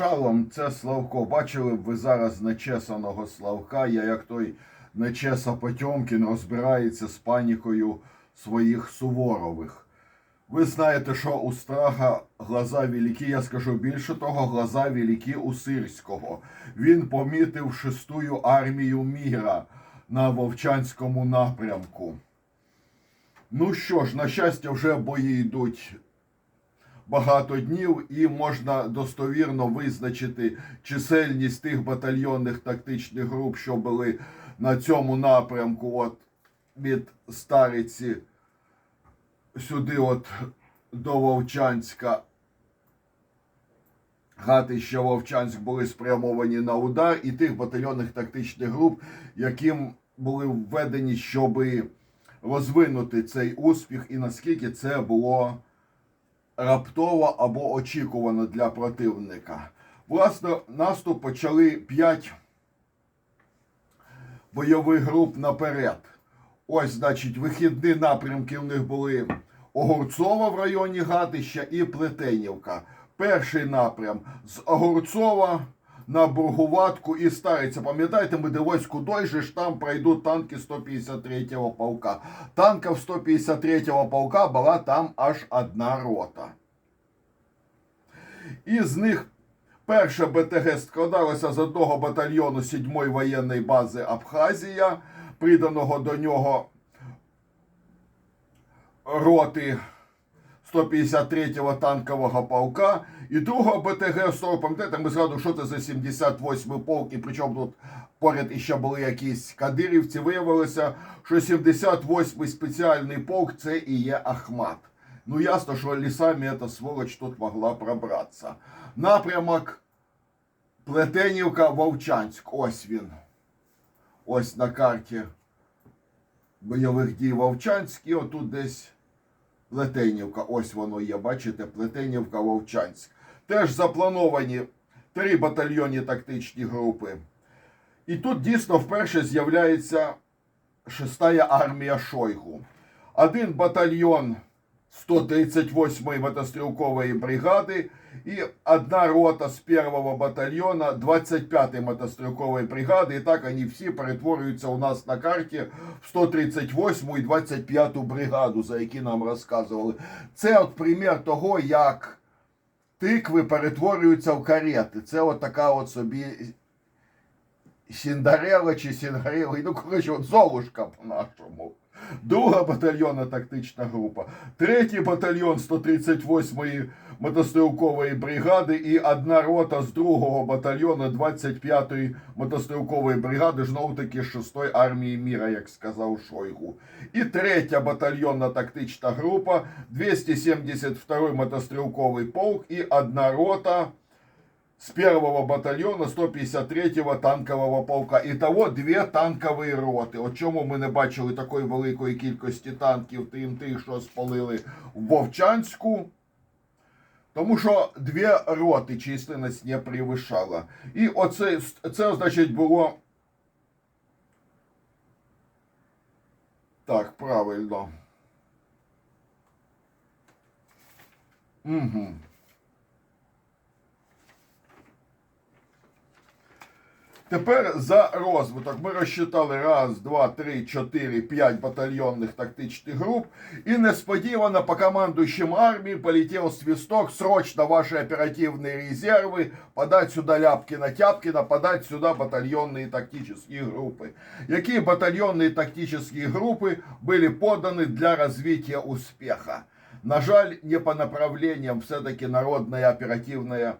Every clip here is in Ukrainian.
Шалом це Славко. Бачили б ви зараз нечесаного Славка. Я як той нечеса Потьомкін розбирається з панікою своїх Суворових. Ви знаєте, що у страха глаза великі, я скажу більше того, глаза великі у Сирського. Він помітив шестую армію міра на Вовчанському напрямку. Ну що ж, на щастя, вже бої йдуть багато днів, і можна достовірно визначити чисельність тих батальйонних тактичних груп, що були на цьому напрямку, от від Стариці сюди, от до Вовчанська. Гатища Вовчанськ були спрямовані на удар, і тих батальйонних тактичних груп, яким були введені, щоб розвинути цей успіх, і наскільки це було раптово або очікувано для противника. Власне, наступ почали 5 бойових груп наперед. Ось, значить, вихідні напрямки в них були Огурцова в районі Гатища і Плетенівка. Перший напрям з Огурцова на Бургуватку і Стариця. Пам'ятаєте, ми дивились, куди же ж там пройдуть танки 153-го полка. Танків 153-го полка була там аж одна рота. Із них перша БТГ складалася з одного батальйону 7-ї воєнної бази Абхазія, приданого до нього роти 153-го танкового полка і другого БТГ 40, пам'ятаєте, ми згадували, що це за 78-й полк, і причому тут поряд іще були якісь кадирівці, виявилося, що 78-й спеціальний полк це і є Ахмат. Ну ясно, що лісами эта сволочь тут могла пробратися. Напрямок Плетенівка Вовчанськ. Ось він. Ось на карті бойових дій Вовчанськ. І отут десь Плетенівка. Ось воно є. Бачите, Плетенівка Вовчанськ. Теж заплановані три батальйонні тактичні групи. І тут дійсно вперше з'являється шестая армія Шойгу. Один батальйон 138-ї мотострілкової бригади і одна рота з першого батальйона 25-ї мотострілкової бригади. І так вони всі перетворюються у нас на карті в 138-му і 25-ту бригаду, за які нам розказували. Це от примір того, як тикви перетворюються в карети. Це от така от собі Сіндарела чи Сінгарела, ну коротше, от Золушка по-нашому. Друга батальйонна тактична група, третій батальйон 138-ї мотострілкової бригади і одна рота з другого батальйону 25-ї мотострілкової бригади, знову таки 6-ї армії міра, як сказав Шойгу. І третя батальйонна тактична група, 272-й мотострілковий полк і одна рота с первого батальйону 153-го танкового полка. Ітого дві танкові роти. От чому ми не бачили такої великої кількості танків, тим тих, що спалили в Вовчанську. Тому що дві роти численність не превишала. І оце, це, значить, було. Так, правильно. Угу. Тепер за розвиток ми розчитали раз, два, три, чотири, п'ять батальйонних тактичних груп. І несподівано по командующим армії полетів свисток. Срочно ваші оперативні резерви подать сюди Ляпкіна Тяпкіна, подать сюди батальйонні тактичні групи. Які батальйонні тактичні групи були подані для розвитку успіху? На жаль, не по направлениям все-таки народная оперативная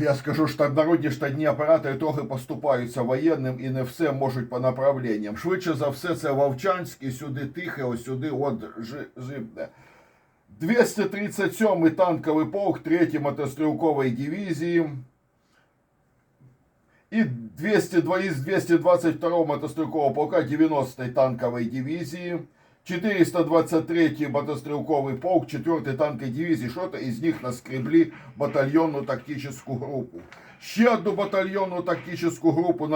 я скажу, що народні штатні оператори трохи поступаються воєнним і не все можуть по направленням. Швидше за все, це Вовчанськ сюди тихе, ось сюди от Жибне. 237-й танковий полк 3-ї мотострілкової дивізії. І 202 із 222-го мотострілкового полка 90-ї танкової дивізії. 423-й мотострілковий полк 4-й танкової дивізії, що-то із них наскребли батальйонну тактичну групу. Ще одну батальйонну тактичну групу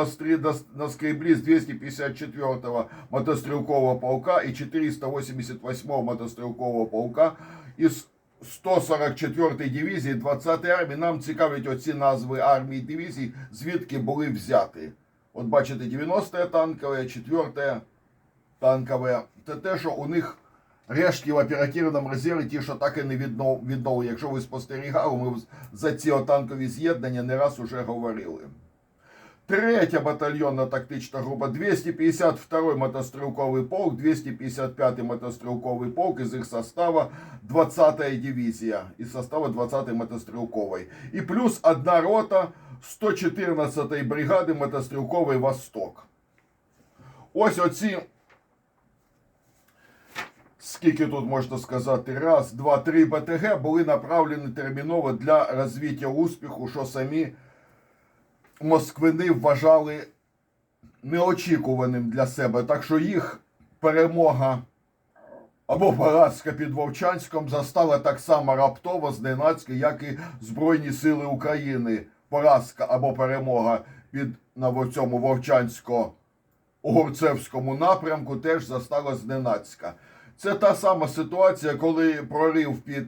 наскребли з 254-го мотострілкового полка і 488-го мотострілкового полка із 144 дивізії 20 армії. Нам цікавлять оці назви армій і дивізій, звідки були взяті. От бачите, 90 танкове, 4 танкове. Це те, що у них рештки в оперативному резерві, ті, що так і не віднов- відновили. Якщо ви спостерігали, ми за ці танкові з'єднання не раз уже говорили. Третя батальйонна тактична група, 252 мотострілковий полк, 255 мотострілковий полк із їх состава 20-я дивізія, із состава 20-ї мотострілкової. І плюс одна рота 114-ї бригади мотострілковий Восток. Ось оці. Скільки тут можна сказати? Раз, два, три БТГ були направлені терміново для розвиття успіху, що самі москвини вважали неочікуваним для себе. Так що їх перемога або поразка під Вовчанськом застала так само раптово зненацька, як і Збройні Сили України. Поразка або перемога під на цьому Вовчансько-Угорцевському напрямку теж застала зненацька. Це та сама ситуація, коли прорив під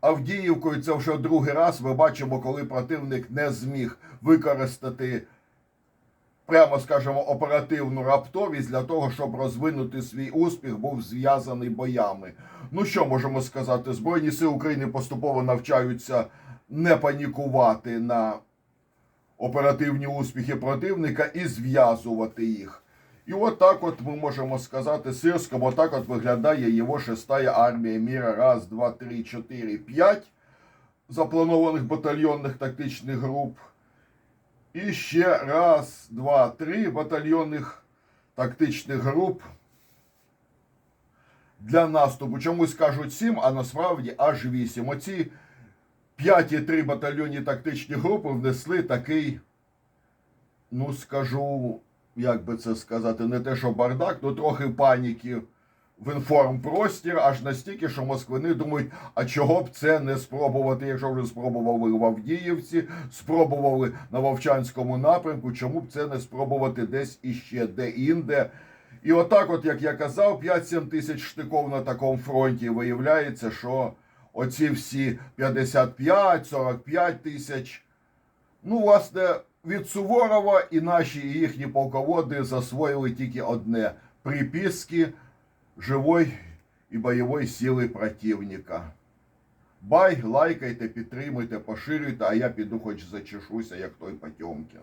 Авдіївкою. Це вже другий раз ми бачимо, коли противник не зміг використати, прямо скажемо, оперативну раптовість для того, щоб розвинути свій успіх, був зв'язаний боями. Ну що можемо сказати? Збройні сили України поступово навчаються не панікувати на оперативні успіхи противника і зв'язувати їх. І от от ми можемо сказати Сирському, отак от виглядає його шестая армія міра. Раз, два, три, чотири, п'ять запланованих батальйонних тактичних груп. І ще раз, два, три батальйонних тактичних груп для наступу. Чомусь кажуть сім, а насправді аж вісім. Оці 5 і 3 батальйонні тактичні групи внесли такий, ну скажу, як би це сказати, не те, що бардак, ну трохи паніки в інформпростір, аж настільки, що москвини думають, а чого б це не спробувати, якщо вже спробували в Авдіївці, спробували на Вовчанському напрямку, чому б це не спробувати десь іще де-інде. І отак, от, як я казав, 5-7 тисяч штиков на такому фронті виявляється, що оці всі 55-45 тисяч. Ну, власне, від Суворова і наші і їхні полководи засвоїли тільки одне приписки живої і бойової сили противника. Бай, лайкайте, підтримуйте, поширюйте, а я піду хоч зачешуся, як той Потьомкін.